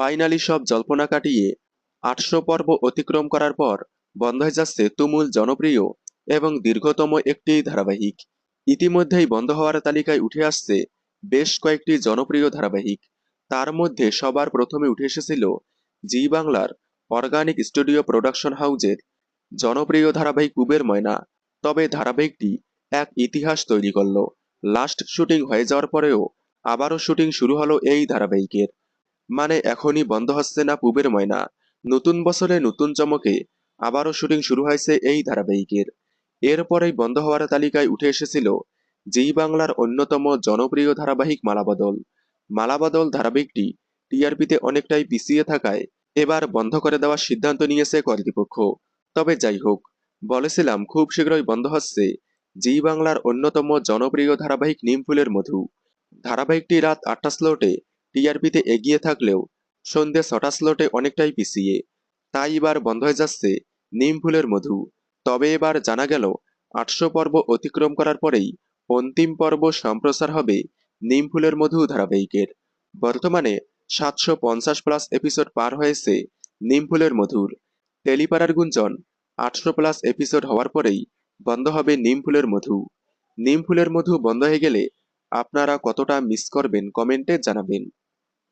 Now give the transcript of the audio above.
Finally সব জল্পনা কাটিয়ে আটশো পর্ব অতিক্রম করার পর বন্ধ হয়ে যাচ্ছে তুমুল জনপ্রিয় এবং দীর্ঘতম একটি ধারাবাহিক। ইতিমধ্যেই বন্ধ হওয়ার তালিকায় উঠে আসছে বেশ কয়েকটি জনপ্রিয় ধারাবাহিক। তার মধ্যে সবার প্রথমে উঠে এসেছিল জি বাংলার অর্গানিক স্টুডিও প্রোডাকশন হাউজের জনপ্রিয় ধারাবাহিক কুবের ময়না। তবে ধারাবাহিকটি এক ইতিহাস তৈরি করল। লাস্ট শুটিং হয়ে যাওয়ার পরেও আবারও শুটিং শুরু হলো এই ধারাবাহিকের। মানে এখনই বন্ধ হচ্ছে না পুবের ময়না। নতুন বছরে নতুন চমকে আবারও শুটিং শুরু হয়েছে এই ধারাবাহিকের। এরপরেই বন্ধ হওয়ার তালিকায় উঠে এসেছিল জি বাংলার অন্যতম জনপ্রিয় ধারাবাহিক মালাবদল। মালাবদল ধারাবাহিকটি টিআরপিতে অনেকটাই পিছিয়ে থাকায় এবার বন্ধ করে দেওয়ার সিদ্ধান্ত নিয়েছে কর্তৃপক্ষ। তবে যাই হোক, বলেছিলাম খুব শীঘ্রই বন্ধ হচ্ছে জি বাংলার অন্যতম জনপ্রিয় ধারাবাহিক নিমফুলের মধু। ধারাবাহিকটি রাত আটটা স্লটে টিআরপিতে এগিয়ে থাকলেও সন্ধ্যে ছটা স্লটে অনেকটাই পিছিয়ে। তাই এবার বন্ধ হয়ে যাচ্ছে নিমফুলের মধু। তবে এবার জানা গেল, আটশো পর্ব অতিক্রম করার পরেই অন্তিম পর্ব সম্প্রচার হবে নিমফুলের মধু ধারাবাহিকের। বর্তমানে সাতশো পঞ্চাশ প্লাস এপিসোড পার হয়েছে নিমফুলের মধুর। টেলিপাড়ার গুঞ্জন, আটশো প্লাস এপিসোড হওয়ার পরেই বন্ধ হবে নিমফুলের মধু। নিমফুলের মধু বন্ধ হয়ে গেলে আপনারা কতটা মিস করবেন কমেন্টে জানাবেন।